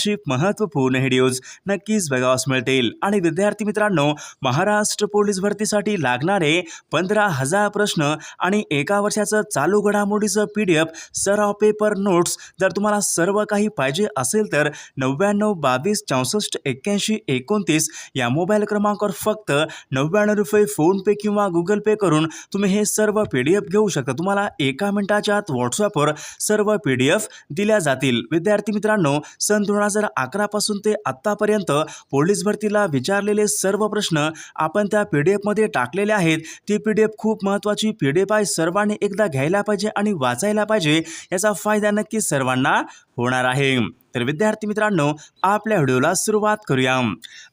अशी महत्त्वपूर्ण व्हिडिओज नक्कीच बघावास मिळतील. आणि विद्यार्थी मित्रांनो महाराष्ट्र पोलीस भरतीसाठी लागणारे पंधरा हजार प्रश्न आणि एका वर्षाचं चालू घडामोडीचं पी डी एफ सराव पेपर नोट्स जर तुम्हाला सर्व काही पाहिजे असेल तर नव्याण्णव बावीस चौसष्ट एक्क्याऐंशी एकोणतीस या मोबाईल क्रमांकावर फक्त नव्याण्णव रुपये फोनपे किंवा गुगल पे करून तुम्ही हे सर्व पी डी एफ घेऊ शकता. तुम्हाला एका मिनिटाच्या आत व्हॉट्सअपवर सर्व पी डी एफ दिल्या जातील. विद्यार्थी मित्रांनो सन दोन हजार अकरापासून ते आत्तापर्यंत पोलीस भरतीला विचारलेले सर्व प्रश्न आपण त्या पी डी एफमध्ये टाकलेले आहेत. ती पी डी एफ खूप महत्त्वाची पी डी एफ आहे. सर्वांनी एकदा घ्यायला पाहिजे आणि वाचायला पाहिजे. याचा फायदा नक्की सर्वांना होणार आहे. तर विद्यार्थी मित्रांनो आपल्या व्हिडिओला सुरुवात करूया.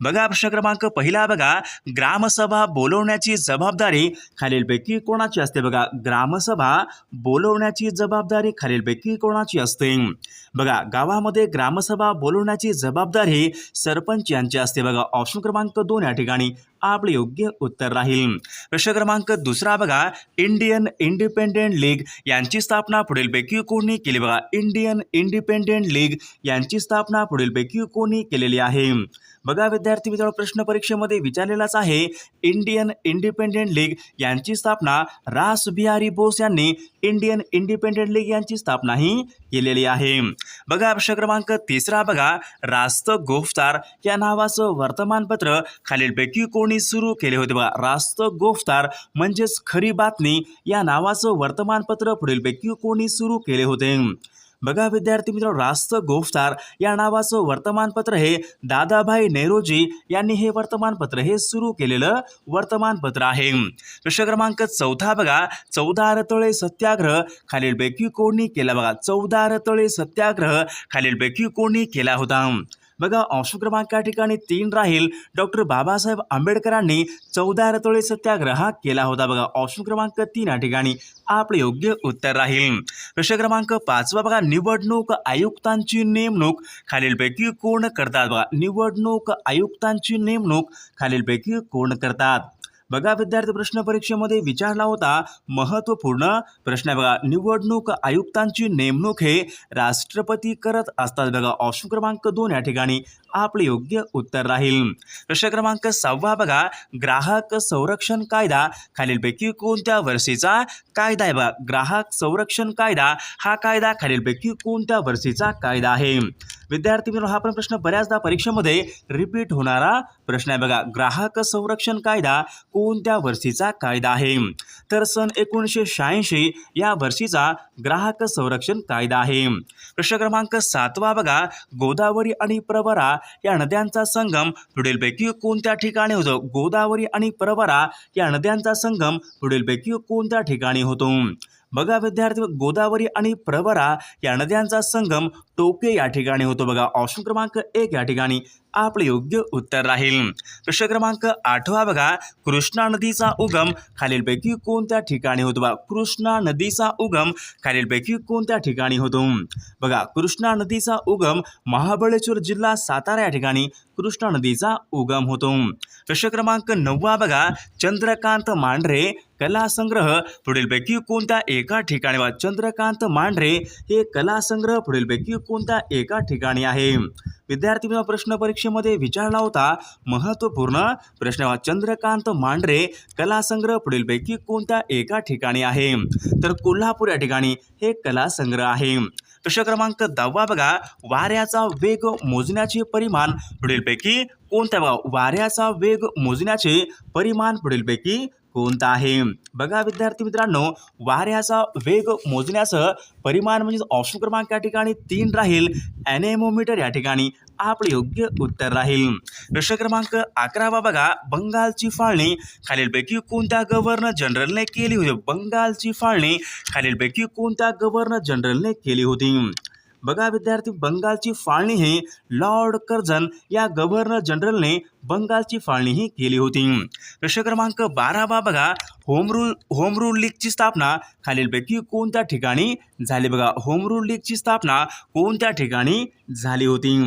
बघा प्रश्न क्रमांक पहिला बघा. ग्रामसभा बोलवण्याची जबाबदारी खालीलपैकी कोणाची असते? बघा ग्रामसभा बोलवण्याची जबाबदारी खालीलपैकी कोणाची असते? बघा गावामध्ये ग्रामसभा बोलवण्याची जबाबदारी सरपंच यांची असते. बघा ऑप्शन क्रमांक दोन या ठिकाणी. आपले योग्य उत्तर राहील. प्रश्न क्रमांक दुसरा बघा. इंडियन इंडिपेंडेंट लीग यांची स्थापना पुढीलपैकी कोणी केली? इंडियन इंडिपेन्डंट लीग यांची स्थापना पुढीलपैकी कोणी केलेली बघा विद्यार्थी मित्रांनो प्रश्न परीक्षेमध्ये विचारलेलाच आहे इंडियन इंडिपेंडेंट लीग यांची स्थापना रास बिहारी बोस यांनी इंडियन इंडिपेंडेंट लीग यांची स्थापना ही केलेली आहे. बघा प्रश्न क्रमांक तिसरा बघा रास्त गोफ्तार या नावाचं वर्तमानपत्र खालीलपैकी कोणी सुरू केले होते बघा. रास्त गोफ्तार म्हणजेच खरी बातमी या नावाचं वर्तमानपत्र पुढीलपैकी कोणी सुरू केले होते. बघा विद्यार्थी मित्र रास्त गोफ्तार या नावाचं वर्तमानपत्र हे दादाभाई नेहरूजी यांनी हे वर्तमानपत्र हे सुरू केलेलं वर्तमानपत्र आहे. प्रश्न क्रमांक चौथा बघा चौदा रतळे सत्याग्रह खालीलपैकी कोणी केला? बघा चौदा रतळे सत्याग्रह खालीलपैकी कोणी केला होता? बघा ऑप्शन क्रमांक या ठिकाणी तीन राहील. डॉक्टर बाबासाहेब आंबेडकरांनी चौदा रतोळे सत्याग्रह केला होता बघा. ऑप्शन क्रमांक तीन या ठिकाणी आपले योग्य उत्तर राहील. प्रश्न क्रमांक पाचवा बघा निवडणूक आयुक्तांची नेमणूक खालीलपैकी कोण करतात? बघा निवडणूक आयुक्तांची नेमणूक खालीलपैकी कोण करतात? बघा विद्यार्थी प्रश्न परीक्षेमध्ये विचारला होता महत्त्वपूर्ण प्रश्न बघा निवडणूक आयुक्तांची नेमणूक हे राष्ट्रपती करत असतात बघा ऑप्शन क्रमांक दोन या ठिकाणी आपले योग्य उत्तर राहील. प्रश्न क्रमांक सहावा बघा ग्राहक संरक्षण कायदा खालीलपैकी कोणत्या वर्षीचा कायदा आहे बघा ग्राहक संरक्षण कायदा हा कायदा खालीलपैकी कोणत्या वर्षीचा कायदा आहे? विद्यार्थी मित्रांनो हा पण प्रश्न बऱ्याचदा परीक्षेमध्ये रिपीट होणारा प्रश्न आहे. बघा ग्राहक संरक्षण कायदा कोणत्या वर्षीचा कायदा आहे? तर सन एकोणीसशे शहाऐंशी या वर्षीचा ग्राहक संरक्षण कायदा आहे. प्रश्न क्रमांक सातवा बघा गोदावरी आणि प्रवरा या नद्यांचा संगम पुढीलपैकी कोणत्या ठिकाणी होतो? गोदावरी आणि प्रवरा या नद्यांचा संगम पुढीलपैकी कोणत्या ठिकाणी होतो? बघा विद्यार्थी गोदावरी आणि प्रवरा या नद्यांचा संगम टोके या ठिकाणी होतो. बघा ऑप्शन क्रमांक एक या ठिकाणी. आपले योग्य उत्तर राहील. प्रश्न क्रमांक आठवा बघा. कृष्णा नदीचा उगम खालीलपैकी कोणत्या ठिकाणी होतो कृष्णा नदीचा उगम खालीलपैकी कोणत्या ठिकाणी होतो? बघा कृष्णा नदीचा उगम महाबळेश्वर जिल्हा सातारा या ठिकाणी कृष्णा नदीचा उगम होतो. प्रश्न क्रमांक नववा बघा. चंद्रकांत मांढरे कला संग्रह पुढीलपैकी कोणत्या एका ठिकाणी चंद्रकांत मांढरे हे कला संग्रह पुढीलपैकी कोणत्या एका ठिकाणी आहे? विद्यार्थी प्रश्न प्रश्न परीक्षेमध्ये विचारला होता. महत्त्वपूर्ण प्रश्न चंद्रकांत मांढरे कलासंग्रह पुढीलपैकी कोणत्या एका ठिकाणी आहे? तर कोल्हापूर या ठिकाणी हे कला संग्रह आहे. प्रश्न क्रमांक दहावा बघा. वाऱ्याचा वेग मोजण्याचे परिमाण पुढीलपैकी कोणत्या बघा. वाऱ्याचा वेग मोजण्याचे परिमाण पुढीलपैकी कोणता आहे बघा विद्यार्थी मित्रांनो वाऱ्याचा वेग मोजण्याचं परिमाण म्हणजे ऑप्शन क्रमांक या ठिकाणी तीन राहील. ॲनेमोमीटर या ठिकाणी आपले योग्य उत्तर राहील. प्रश्न क्रमांक अकरावा बघा. बंगालची फाळणी. खालीलपैकी कोणत्या गव्हर्नर जनरलने केली होती? बंगालची फाळणी. खालीलपैकी कोणत्या गव्हर्नर जनरलने केली होती? बघा विद्यार्थी बंगालची फाळणी ही लॉर्ड कर्झन या गव्हर्नर जनरलने बंगालची फाळणी ही केली होती. प्रश्न क्रमांक बारा बा बघा. होम रूल होम रूल लीगची स्थापना खालीलपैकी कोणत्या ठिकाणी झाली? बघा होम रूल लीगची स्थापना कोणत्या ठिकाणी झाली होती?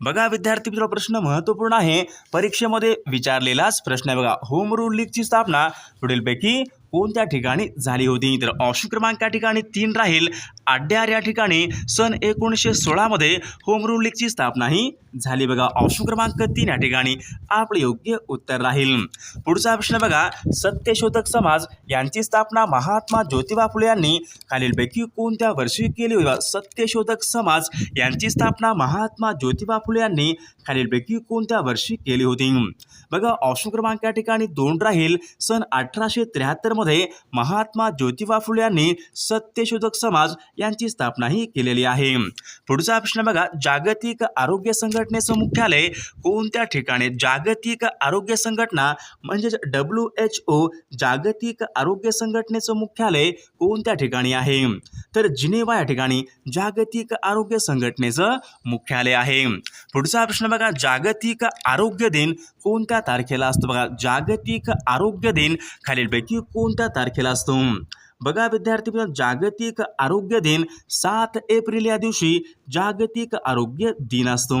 बघा विद्यार्थी मित्र प्रश्न महत्त्वपूर्ण आहे. परीक्षेमध्ये विचारलेलाच प्रश्न आहे बघा. होम रूल लीगची स्थापना पुढीलपैकी कोणत्या ठिकाणी झाली होती? तर ऑप्शन क्रमांक त्या ठिकाणी तीन राहील. आड्यार या ठिकाणी सन एकोणीसशे सोळामध्ये होम रूल लीगची स्थापना ही झाली. बघा ऑप्शन क्रमांक तीन या ठिकाणी आपलं योग्य उत्तर राहील. पुढचा प्रश्न बघा सत्यशोधक समाज यांची स्थापना महात्मा ज्योतिबा फुले यांनी खालीलपैकी कोणत्या वर्षी केली होती? सत्यशोधक समाज यांची स्थापना महात्मा ज्योतिबा फुले यांनी खालीलपैकी कोणत्या वर्षी केली होती? बघा ऑप्शन क्रमांक या ठिकाणी दोन राहील. सन अठराशे त्र्याहत्तरमध्ये महात्मा ज्योतिबा फुले यांनी सत्यशोधक समाज यांची स्थापनाही केलेली आहे. पुढचा प्रश्न बघा जागतिक आरोग्य संघटनेचं मुख्यालय कोणत्या ठिकाणी? जागतिक आरोग्य संघटना म्हणजेच डब्ल्यू एच ओ जागतिक आरोग्य संघटनेचं मुख्यालय कोणत्या ठिकाणी आहे? तर जिनेवा या ठिकाणी जागतिक आरोग्य संघटनेचं मुख्यालय आहे. पुढचा प्रश्न बघा जागतिक आरोग्य दिन कोणत्या तारखेला असतो? बघा जागतिक आरोग्य दिन खालीलपैकी कोणत्या तारखेला असतो? बघा विद्यार्थी मित्रांनो, जागतिक आरोग्य दिन सात एप्रिल या दिवशी जागतिक आरोग्य दिन असतो.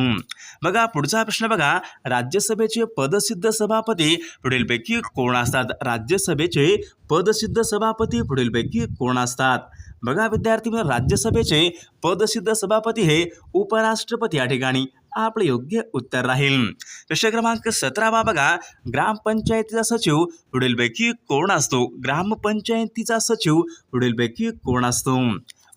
बघा पुढचा प्रश्न बघा. राज्यसभेचे पदसिद्ध सभापती पुढीलपैकी कोण असतात? राज्यसभेचे पदसिद्ध सभापती पुढीलपैकी कोण असतात? बघा विद्यार्थी मित्रांनो, राज्यसभेचे पदसिद्ध सभापती हे उपराष्ट्रपती या ठिकाणी आपलं योग्य उत्तर राहील. प्रश्न क्रमांक सतरावा बघा. ग्रामपंचायतीचा सचिव पुढीलपैकी कोण असतो? ग्रामपंचायतीचा सचिव पुढीलपैकी कोण असतो?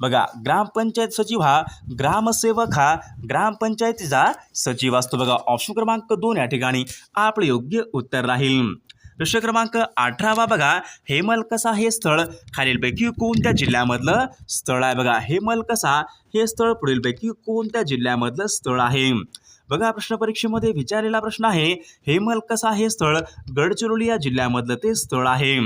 बघा ग्रामपंचायत सचिव हा ग्रामसेवक हा ग्रामपंचायतीचा सचिव असतो. बघा ऑप्शन क्रमांक दोन या ठिकाणी. आपलं योग्य उत्तर राहील. प्रश्न क्रमांक अठरावा बघा हेमलकसा हे स्थळ खालीलपैकी कोणत्या जिल्ह्यामधलं स्थळ आहे? बघा हेमलकसा हे स्थळ पुढीलपैकी कोणत्या जिल्ह्यामधलं स्थळ आहे? बघा प्रश्न परीक्षेमध्ये विचारलेला प्रश्न आहे हेमलकसा हे स्थळ गडचिरोली या जिल्ह्यामधलं ते स्थळ आहे.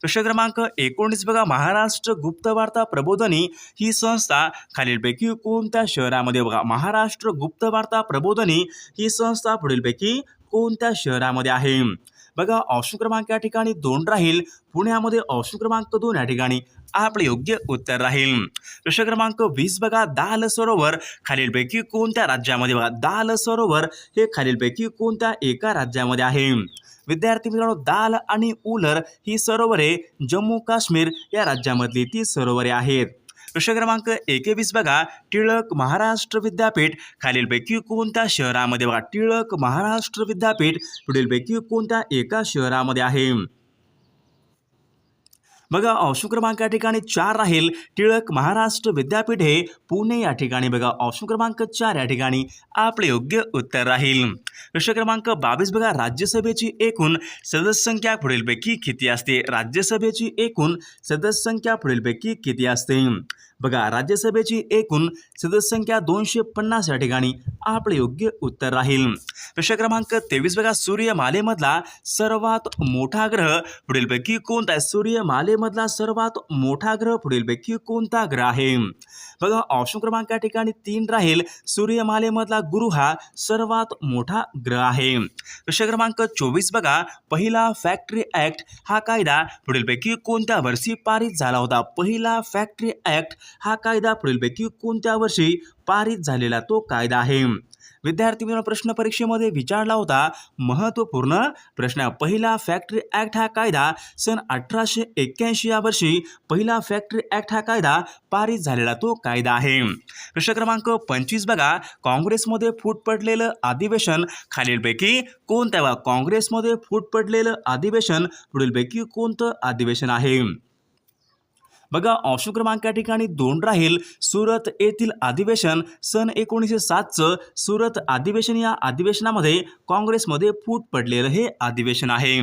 प्रश्न क्रमांक एकोणीस बघा महाराष्ट्र गुप्तवार्ता प्रबोधनी ही संस्था खालीलपैकी कोणत्या शहरामध्ये बघा महाराष्ट्र गुप्तवार्ता प्रबोधनी ही संस्था पुढीलपैकी कोणत्या शहरामध्ये आहे? बघा ऑप्शन क्रमांक या ठिकाणी दोन राहील. पुण्यामध्ये ऑप्शन क्रमांक दोन या ठिकाणी आपलं योग्य उत्तर राहील. प्रश्न क्रमांक वीस बघा दाल सरोवर. खालीलपैकी कोणत्या राज्यामध्ये बघा दाल सरोवर हे खालीलपैकी कोणत्या एका राज्यामध्ये आहे? विद्यार्थी मित्रांनो दाल आणि उलर ही सरोवरे जम्मू काश्मीर या राज्यामधली ती सरोवरे आहेत. प्रश्न क्रमांक एकेवीस बघा. टिळक महाराष्ट्र विद्यापीठ खालीलपैकी कोणत्या शहरामध्ये बघा. टिळक महाराष्ट्र विद्यापीठ पुढीलपैकी कोणत्या एका शहरामध्ये आहे? बघा ऑप्शन क्रमांक या ठिकाणी चार राहील. टिळक महाराष्ट्र विद्यापीठ हे पुणे या ठिकाणी बघा. ऑप्शन क्रमांक चार या ठिकाणी आपले योग्य उत्तर राहील. प्रश्न क्रमांक बावीस बघा. राज्यसभेची एकूण सदस्य संख्या पुढीलपैकी किती असते? राज्यसभेची एकूण सदस्य संख्या पुढीलपैकी किती असते? बघा राज्यसभेची एकूण सदस्य संख्या दोनशे पन्नास या ठिकाणी आपले योग्य उत्तर राहील. प्रश्न क्रमांक तेवीस बघा सूर्यमालेमधला सर्वात मोठा ग्रह पुढीलपैकी कोणता आहे? सूर्यमालेमधला सर्वात मोठा ग्रह पुढीलपैकी कोणता ग्रह आहे? बघा ऑप्शन क्रमांक या ठिकाणी तीन राहील. सूर्यमालेमधला गुरु हा सर्वात मोठा ग्रह आहे. प्रश्न क्रमांक चोवीस बघा पहिला फॅक्टरी ॲक्ट हा कायदा पुढीलपैकी कोणत्या वर्षी पारित झाला होता? पहिला फॅक्टरी ॲक्ट हा कायदा पुढीलपैकी कोणत्या वर्षी पारित झालेला तो कायदा आहे? विद्यार्थी मित्रांनो प्रश्न परीक्षेमध्ये विचारला होता महत्त्वपूर्ण प्रश्न. पहिला फॅक्टरी ॲक्ट हा कायदा सन अठराशे एक्क्याऐंशी या वर्षी पहिला फॅक्टरी ॲक्ट हा कायदा पारित झालेला तो कायदा आहे. प्रश्न क्रमांक पंचवीस बघा. काँग्रेसमध्ये फूट पडलेलं अधिवेशन खालीलपैकी कोणत्या बघा. काँग्रेसमध्ये फूट पडलेलं अधिवेशन पुढीलपैकी कोणतं अधिवेशन आहे? बघा ऑप्शन क्रमांक या ठिकाणी दोन राहील. सुरत येथील अधिवेशन सन एकोणीसशे सातचं. सुरत अधिवेशन या अधिवेशनामध्ये काँग्रेसमध्ये फूट पडलेलं हे अधिवेशन आहे.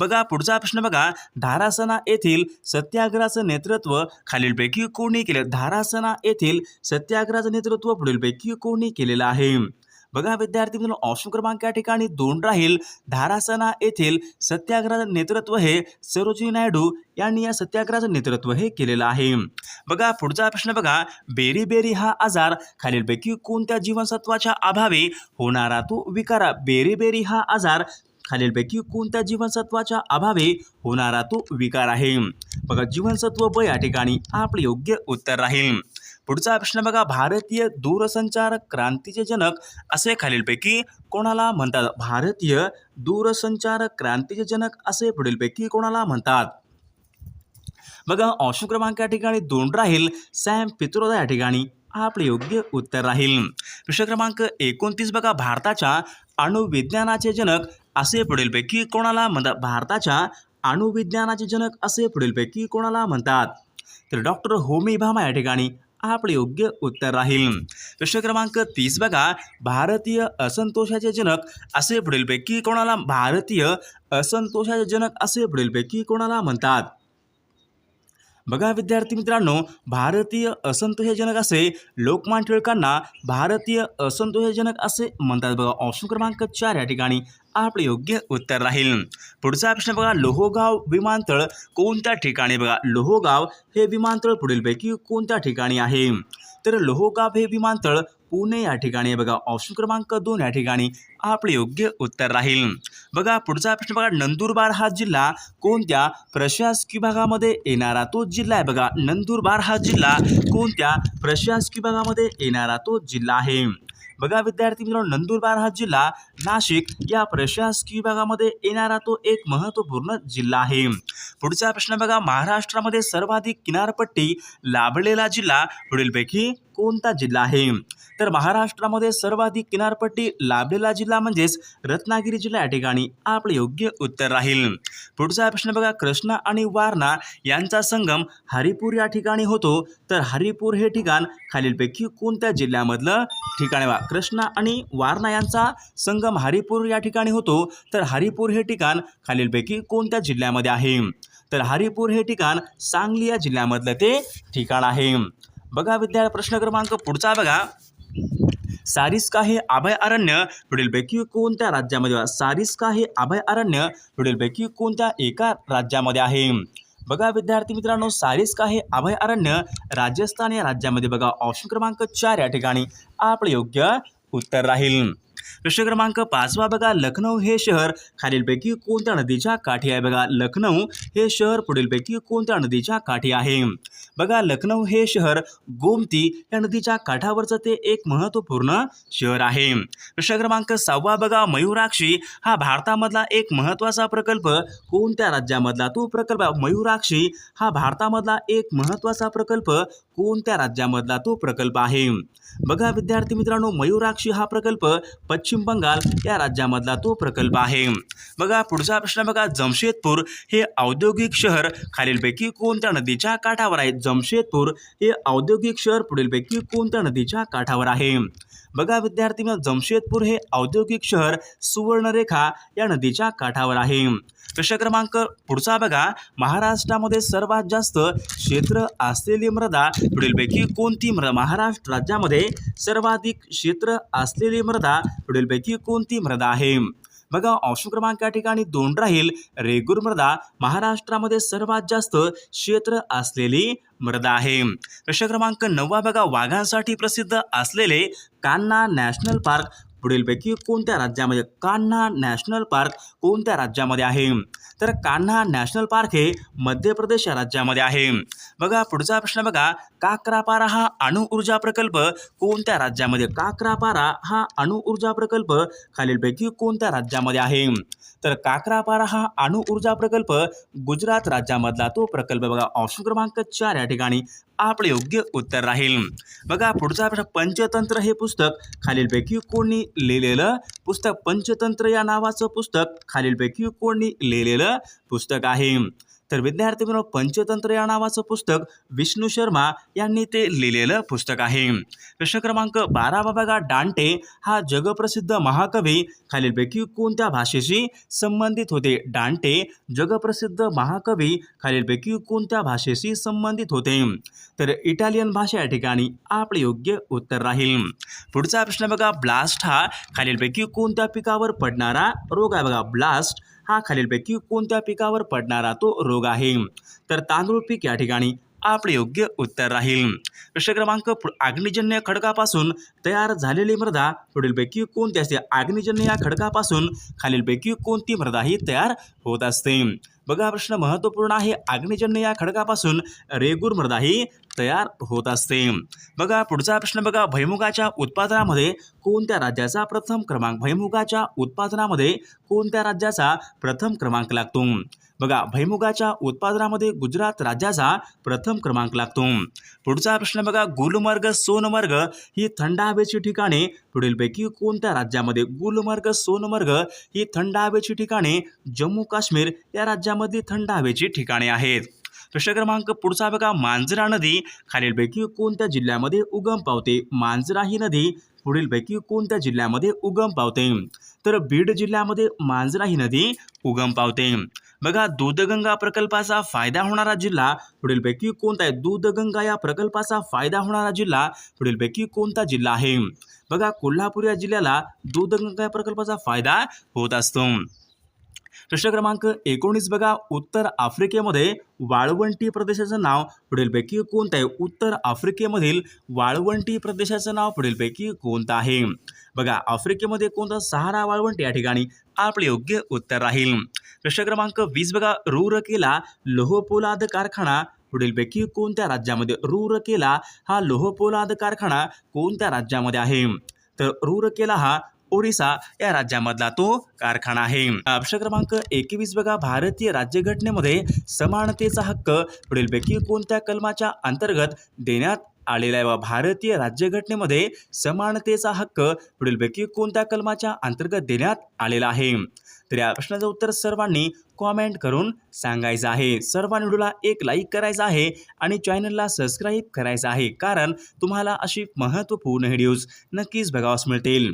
बघा पुढचा प्रश्न बघा. धारासना येथील सत्याग्रहाचं नेतृत्व खालीलपैकी कोणी केलं? धारासना येथील सत्याग्रहाचं नेतृत्व पुढीलपैकी कोणी केलेलं आहे? बघा विद्यार्थी मित्रांनो ऑप्शन क्रमांक या ठिकाणी दोन राहील. धारासना येथील सत्याग्रहाचं नेतृत्व हे सरोजी नायडू यांनी या सत्याग्रहाचं नेतृत्व हे केलेलं आहे. बघा पुढचा प्रश्न बघा. बेरी बेरी हा आजार खालीलपैकी कोणत्या जीवनसत्वाच्या अभावी होणारा तो विकारा? बेरी बेरी हा आजार खालीलपैकी कोणत्या जीवनसत्वाच्या अभावे होणारा तो विकार आहे? बघा जीवनसत्व ब या ठिकाणी आपले योग्य उत्तर राहील. पुढचा प्रश्न बघा. भारतीय दूरसंचार क्रांतीचे जनक असे खालीलपैकी कोणाला म्हणतात? भारतीय दूरसंचार क्रांतीचे जनक असे पुढीलपैकी कोणाला म्हणतात? बघा ऑप्शन क्रमांक या ठिकाणी दोन राहील. सॅम पित्रोदा या ठिकाणी आपले योग्य उत्तर राहील. प्रश्न क्रमांक एकोणतीस बघा. भारताच्या अणुविज्ञानाचे जनक असे पुढीलपैकी कोणाला म्हणतात? भारताच्या अणुविज्ञानाचे जनक असे पुढीलपैकी कोणाला म्हणतात? तर डॉक्टर होमी भामा या ठिकाणी आपले योग्य उत्तर राहील. प्रश्न क्रमांक तीस बघा. भारतीय असंतोषाचे जनक असे पुढीलपैकी कोणाला? भारतीय असंतोषाचे जनक असे पुढीलपैकी कोणाला म्हणतात? बघा विद्यार्थी मित्रांनो भारतीय असंतोषजनक असे लोकमान टिळकांना भारतीय असंतोषजनक असे म्हणतात. बघा ऑप्शन क्रमांक चार या ठिकाणी आपले योग्य उत्तर राहील. पुढचा प्रश्न बघा लोहोगाव विमानतळ कोणत्या ठिकाणी? बघा लोहोगाव हे विमानतळ पुढीलपैकी कोणत्या ठिकाणी आहे? तर लोहोगाव हे विमानतळ पुणे या ठिकाणी आहे. बघा ऑप्शन क्रमांक दोन या ठिकाणी आपले योग्य उत्तर राहील. बघा पुढचा प्रश्न बघा नंदुरबार हा जिल्हा कोणत्या प्रशासकीय विभागामध्ये येणारा तो जिल्हा आहे? बघा नंदुरबार हा जिल्हा कोणत्या प्रशासकीय विभागामध्ये येणारा तो जिल्हा आहे? बघा विद्यार्थी मित्रांनो नंदुरबार हा जिल्हा नाशिक या प्रशासकीय विभागामध्ये येणारा तो एक महत्त्वपूर्ण जिल्हा आहे. पुढचा प्रश्न बघा महाराष्ट्रामध्ये सर्वाधिक किनारपट्टी लाभलेला जिल्हा पुढीलपैकी कोणता जिल्हा आहे? तर महाराष्ट्रामध्ये सर्वाधिक किनारपट्टी लाभलेला जिल्हा म्हणजेच रत्नागिरी जिल्हा या ठिकाणी. आपले योग्य उत्तर राहील. पुढचा प्रश्न बघा कृष्णा आणि वारणा यांचा संगम हरिपूर या ठिकाणी होतो. तर हरिपूर हे ठिकाण खालीलपैकी कोणत्या जिल्ह्यामधलं ठिकाण आहे कृष्णा आणि वारणा यांचा संगम हरिपूर या ठिकाणी होतो. तर हरिपूर हे ठिकाण खालीलपैकी कोणत्या जिल्ह्यामध्ये आहे? तर हरिपूर हे ठिकाण सांगली या जिल्ह्यामधलं ते ठिकाण आहे. बघा विद्यार्थ प्रश्न क्रमांक पुढचा बघा. सारिस्का हे अभय अरण्य? पुढीलपैकी कोणत्या राज्यामध्ये बघा, सारिस्का हे अभय अरण्य? पुढीलपैकी कोणत्या एका राज्यामध्ये आहे? बघा विद्यार्थी मित्रांनो सारिस्का हे अभय अरण्य? राजस्थान या राज्यामध्ये बघा. ऑप्शन क्रमांक चार या ठिकाणी. आपले योग्य उत्तर राहील. प्रश्न क्रमांक पाचवा बघा लखनौ हे शहर खालीलपैकी कोणत्या नदीच्या काठी आहे? बघा लखनौ हे शहर पुढीलपैकी कोणत्या नदीच्या काठी आहे? बघा लखनौ हे शहर गोमती या नदीच्या काठावरचं ते एक महत्त्वपूर्ण शहर आहे. प्रश्न क्रमांक सहावा बघा मयुराक्षी हा भारतामधला एक महत्त्वाचा प्रकल्प. कोणत्या राज्यामधला तो प्रकल्प? मयुराक्षी हा भारतामधला एक महत्त्वाचा प्रकल्प. कोणत्या राज्यामधला तो प्रकल्प आहे? बघा विद्यार्थी मित्रांनो मयुराक्षी हा प्रकल्प पश्चिम बंगाल या राज्यामधला तो प्रकल्प आहे. बघा पुढचा प्रश्न बघा जमशेदपूर हे औद्योगिक शहर खालीलपैकी कोणत्या नदीच्या काठावर आहे? जमशेदपूर हे औद्योगिक शहर पुढीलपैकी कोणत्या नदीच्या काठावर आहे? बघा विद्यार्थी मग जमशेदपूर हे औद्योगिक शहर सुवर्णरेखा या नदीच्या काठावर आहे. प्रश्न क्रमांक पुढचा बघा. महाराष्ट्रामध्ये सर्वात जास्त क्षेत्र असलेली मृदा पुढीलपैकी कोणती मृदा? महाराष्ट्र राज्यामध्ये सर्वाधिक क्षेत्र असलेली मृदा पुढीलपैकी कोणती मृदा आहे? बघा ऑप्शन क्रमांक या ठिकाणी दोन राहील. रेगूर मृदा महाराष्ट्रामध्ये सर्वात जास्त क्षेत्र असलेली मृदा आहे. प्रश्न क्रमांक नववा बघा वाघांसाठी प्रसिद्ध असलेले कान्हा नॅशनल पार्क. पुढीलपैकी कोणत्या राज्यामध्ये कान्हा नॅशनल पार्क कोणत्या राज्यामध्ये आहे? तर कान्हा नॅशनल पार्क हे मध्य प्रदेश राज्यामध्ये आहे. बघा पुढचा प्रश्न बघा. काकरापारा हा अणुऊर्जा प्रकल्प कोणत्या राज्यामध्ये? काकरापारा हा अणुऊर्जा प्रकल्प खालीलपैकी कोणत्या राज्यामध्ये आहे? तर काकरापारा हा अणुऊर्जा प्रकल्प गुजरात राज्यामधला तो प्रकल्प बघा. ऑप्शन क्रमांक चार या ठिकाणी आपले योग्य उत्तर राहील. बघा पुढचा प्रश्न पंचतंत्र हे पुस्तक खालीलपैकी कोणी लिहिलेलं? पुस्तक पंचतंत्र या नावाचं पुस्तक खालीलपैकी कोणी लिहिलेलं? पुस्तक आहे. तर विद्यार्थी मित्रांनो पंचतंत्र या नावाचं पुस्तक विष्णू शर्मा यांनी ते लिहिलेलं पुस्तक आहे. प्रश्न क्रमांक बारा बघा डांटे हा जगप्रसिद्ध महाकवी खालीलपैकी कोणत्या भाषेशी संबंधित होते? डांटे जगप्रसिद्ध महाकवी खालीलपैकी कोणत्या भाषेशी संबंधित होते? तर इटालियन भाषा या ठिकाणी आपले योग्य उत्तर राहील. पुढचा प्रश्न बघा ब्लास्ट हा खालीलपैकी कोणत्या पिकावर पडणारा रोग आहे? बघा ब्लास्ट हा खालीलपैकी कोणत्या पिकावर पडणारा तो रोग आहे? तर तांदूळ पीक या ठिकाणी आपले योग्य उत्तर राहील. प्रश्न क्रमांक पु- अग्निजन्य खडकापासून तयार झालेली मृदा पुढीलपैकी कोणती असते अग्निजन्य या खडकापासून खालीलपैकी कोणती मृदा ही तयार होत असते? बघा प्रश्न महत्त्वपूर्ण आहे. अग्निजन्य या खडकापासून रेगूर मृदा ही तयार होत असते. बघा पुढचा प्रश्न बघा. भैमुगाच्या उत्पादनामध्ये कोणत्या राज्याचा प्रथम क्रमांक? भैमुगाच्या उत्पादनामध्ये कोणत्या राज्याचा प्रथम क्रमांक लागतो? बघा भैमुगाच्या उत्पादनामध्ये गुजरात राज्याचा प्रथम क्रमांक लागतो. पुढचा प्रश्न बघा. गुलमर्ग सोनमर्ग ही थंड हवेची ठिकाणे. पुढीलपैकी कोणत्या राज्यामध्ये गुलमर्ग सोनमर्ग ही थंड हवेची ठिकाणे? जम्मू काश्मीर या राज्यामध्ये थंड हवेची ठिकाणे आहेत. प्रश्न क्रमांक पुढचा बघा. मांजरा नदी खालीलपैकी कोणत्या जिल्ह्यामध्ये उगम पावते? मांजरा ही नदी पुढीलपैकी कोणत्या जिल्ह्यामध्ये उगम पावते? तर बीड जिल्ह्यामध्ये मांजरा ही नदी उगम पावते. बघा दूधगंगा प्रकल्पाचा फायदा होणारा जिल्हा पुढीलपैकी कोणता आहे? दूधगंगा या प्रकल्पाचा फायदा होणारा जिल्हा पुढीलपैकी कोणता जिल्हा आहे? बघा कोल्हापूर या जिल्ह्याला दूधगंगा या प्रकल्पाचा फायदा होत असतो. प्रश्न क्रमांक एकोणीस बघा. उत्तर आफ्रिकेमध्ये वाळवंटी प्रदेशाचं नाव पुढीलपैकी कोणतं आहे? उत्तर आफ्रिकेमधील वाळवंटी प्रदेशाचं नाव पुढीलपैकी कोणतं आहे? बघा आफ्रिकेमध्ये कोणतं सहारा वाळवंटी या ठिकाणी आपले योग्य उत्तर राहील. प्रश्न क्रमांक वीस बघा. रूरकेला लोहपोलाद कारखाना पुढीलपैकी कोणत्या राज्यामध्ये? रूरकेला हा लोहपोलाद कारखाना कोणत्या राज्यामध्ये आहे? तर रूरकेला हा ओरिसा या राज्यामधला तो कारखाना आहे. प्रश्न क्रमांक एकवीस बघा भारतीय राज्यघटनेमध्ये समानतेचा हक्क पुढीलपैकी कोणत्या कलमाच्या अंतर्गत देण्यात आलेला आहे? व भारतीय राज्यघटनेमध्ये समानतेचा हक्क पुढीलपैकी कोणत्या कलमाच्या अंतर्गत देण्यात आलेला आहे? तर या प्रश्नाचं उत्तर सर्वांनी कॉमेंट करून सांगायचं आहे. सर्वांनी व्हिडिओला एक लाईक करायचा आहे आणि चॅनलला सबस्क्राईब करायचं आहे. कारण तुम्हाला अशी महत्त्वपूर्ण व्हिडिओज नक्कीच बघावास मिळतील.